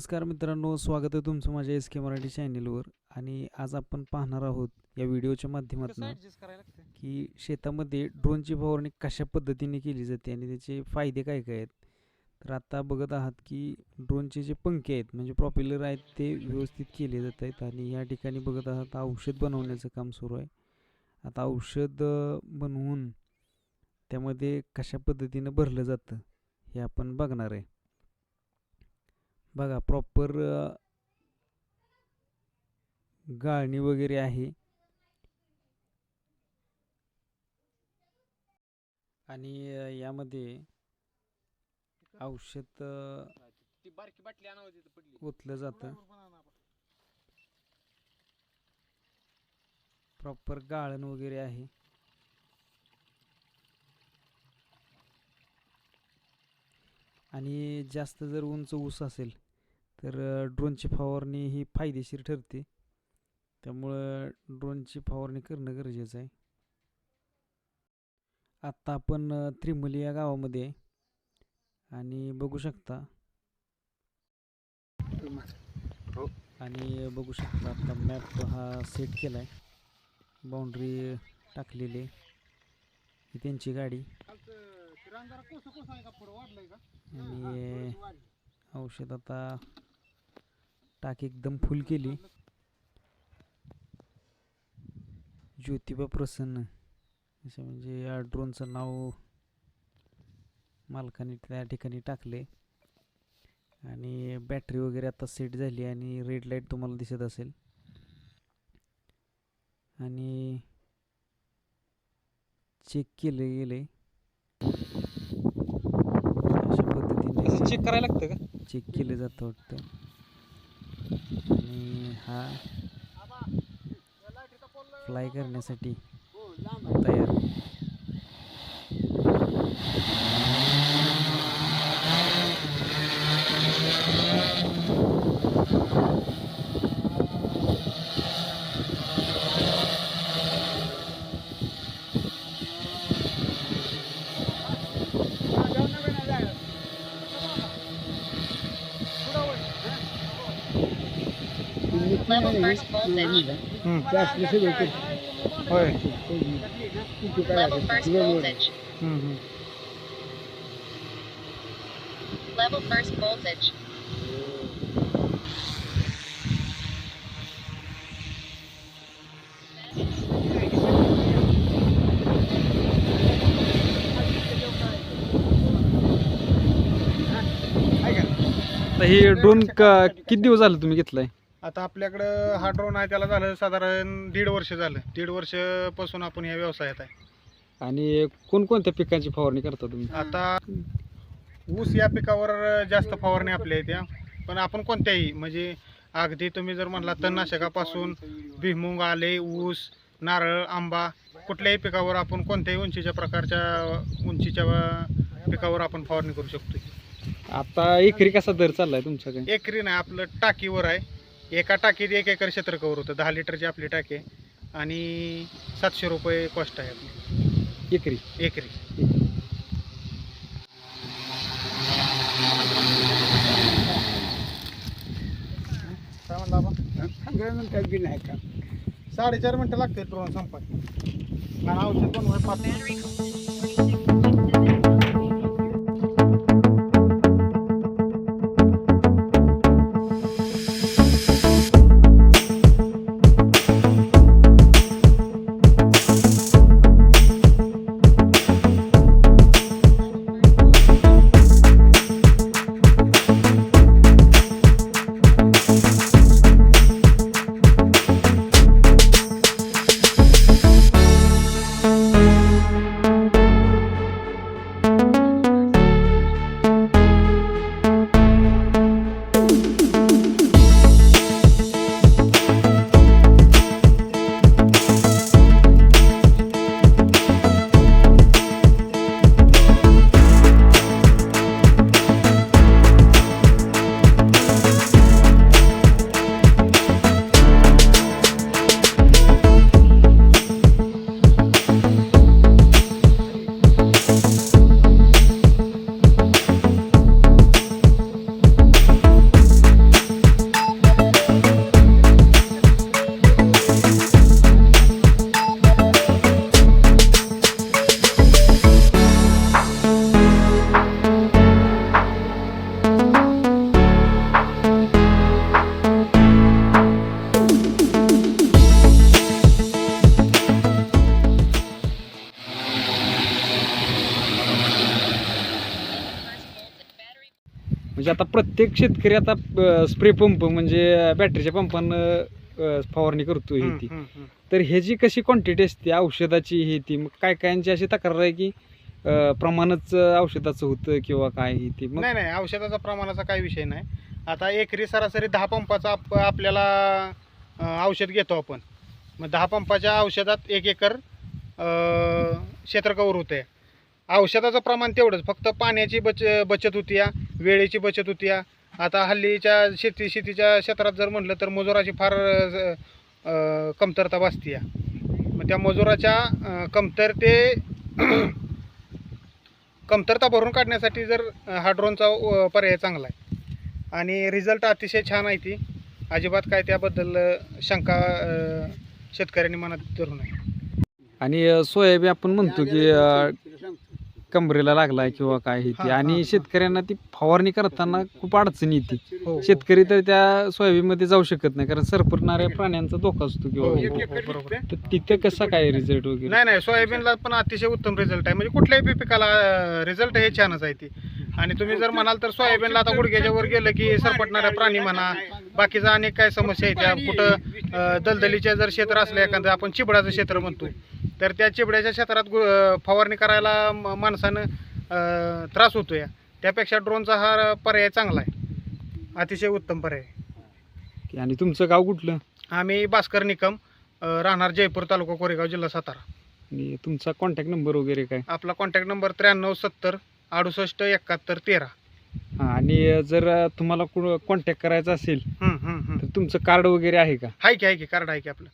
नमस्कार मित्रांनो स्वागत आहे तुमचं माझ्या एस के मराठी चॅनेलवर. आणि आज आपण पाहणार आहोत या व्हिडिओच्या माध्यमातून की शेतामध्ये ड्रोनची फवारणी कशा पद्धतीने केली जाते आणि त्याचे फायदे काय काय आहेत? तर आता बघत आहात की ड्रोनचे जे पंखे आहेत म्हणजे प्रॉपेलर आहेत ते व्यवस्थित केले जात आहेत. आणि या ठिकाणी बघत आहात औषध बनवण्याचं काम सुरू आहे. आता औषध बनवून त्यामध्ये कशा पद्धतीनं भरलं जातं हे आपण बघणार आहे. बघा प्रॉपर गाळणी वगैरे आहे. आणि यामध्ये औषध ओतलं जातं. प्रॉपर गाळण वगैरे आहे. आणि जास्त जर उंच ऊस असेल तर ड्रोनची फवारणी ही फायदेशीर ठरते. त्यामुळं ड्रोनची फवारणी करणं गरजेचं आहे. आत्ता आपण त्रिमली या गावामध्ये आहे. आणि बघू शकता. आणि बघू शकता आता मॅप हा सेट केला आहे बाउंड्री टाकलेली आहे. ही त्यांची गाडी. आणि औषध आता टाकी एकदम फुल केली. ज्योतिबा प्रसन्न. असं म्हणजे या ड्रोनचं नाव मालकाने त्या ठिकाणी टाकले. आणि बॅटरी वगैरे आता सेट झाली आणि रेड लाइट तुम्हाला दिसत असेल. आणि चेक केले गेले अशा पद्धतीने चेक करायला लागतं का चेक केलं जातं वाटतं आणि हा फ्लाय करण्यासाठी तयार Thank you. Voltage. होय Level first voltage. Level first voltage. तर हे ड्रोन किती दिवस झालं तुम्ही घेतलाय आता आपल्याकडं हा ड्रोन आहे त्याला झालं साधारण दीड वर्ष झालं. दीड वर्षपासून आपण या व्यवसायात आहे. आणि कोणकोणत्या पिकांची फवारणी करता तुम्ही? आता ऊस या पिकावर जास्त फवारणी आपल्या येत्या पण आपण कोणत्याही म्हणजे अगदी तुम्ही जर म्हणला तणनाशकापासून भुईमुग आले ऊस नारळ आंबा कुठल्याही पिकावर आपण कोणत्याही उंचीच्या प्रकारच्या उंचीच्या पिकावर आपण फवारणी करू शकतो. आता एकरी कसा दर चाललाय तुमच्याकडे? एकरी नाही आपलं टाकीवर आहे. एका टाकीत एक एकर क्षेत्र कवर होतं. दहा लिटरची आपली टाकी आहे. आणि सातशे रुपये कॉस्ट आहे आपली. एकरी. एकरी. काय म्हणला आपण? साडेचार मिनटं लागते ड्रोन संपायला. आणि औषध बनवाय पाच म्हणजे आता प्रत्येक शेतकरी आता स्प्रे पंप म्हणजे बॅटरीच्या पंपानं फवारणी करतोय हम्म, ती. तर ह्याची कशी क्वांटिटी असते औषधाची ही ती मग काय कायांची अशी तक्रार आहे की प्रमाणच औषधाचं होतं किंवा काय ही ती? मग नाही नाही औषधाचा प्रमाणाचा काही विषय नाही. आता एकरी सरासरी दहा पंपाचा आप- आपल्याला अं, औषध घेतो आपण. मग दहा पंपाच्या औषधात एक एकर अं, क्षेत्र कवर होते औषधाचं प्रमाण तेवढंच. फक्त पाण्याची बच बचत होती या वेळेची बचत होती या आता हल्लीच्या शेती शेतीच्या क्षेत्रात जर म्हटलं तर मजुराची फार कमतरता भासते या मग त्या मजुराच्या कमतरते कमतरता भरून काढण्यासाठी जर हा ड्रोनचा पर्याय चांगला आहे. आणि रिझल्ट अतिशय छान आहे ती. अजिबात काय त्याबद्दल शंका शेतकऱ्यांनी मनात धरू नये. आणि सोयाबीन आपण म्हणतो की कमरेला लागलाय किंवा काय हे हा, ते. हा, आणि हा. शेतकऱ्यांना ती फवारणी करताना खूप अडचण येते. हो. शेतकरी तर त्या सोयाबीनमध्ये जाऊ शकत नाही कारण सरपटणाऱ्या प्राण्यांचा धोका असतो हो, किंवा हो, हे. हो, बरोबर तर तिथं कसा काय रिझल्ट वगैरे? नाही नाही सोयाबीनला पण अतिशय उत्तम रिझल्ट आहे. म्हणजे कुठल्याही बी पिकाला रिझल्ट हे छानच आहे ती. आणि तुम्ही जर म्हणाल तर सोयाबीनला आता गुडघ्याच्या वर गेलं की सरपटणाऱ्या प्राणी म्हणा बाकीचा अनेक काय समस्या आहेत त्या. कुठं अं, दलदलीच्या जर क्षेत्र असलं एखादं आपण चिबडाचं क्षेत्र म्हणतो. तर त्या चिबड्याच्या क्षेत्रात गु- फवारणी करायला माणसानं त्रास होतो या त्यापेक्षा ड्रोनचा हा पर्याय चांगला आहे. अतिशय उत्तम पर्याय आणि तुमचं गाव कुठलं? आम्ही भास्कर निकम राहणार जयपूर तालुका कोरेगाव जिल्हा सातारा. आणि तुमचा कॉन्टॅक्ट नंबर वगैरे काय? आपला कॉन्टॅक्ट नंबर त्र्याण्णव सत्तर अडुसष्ट एकाहत्तर तेरा. हा आणि जर तुम्हाला कॉन्टॅक्ट करायचा असेल. तर तुमचं कार्ड वगैरे आहे का? आहे की आहे की कार्ड आहे की आपलं.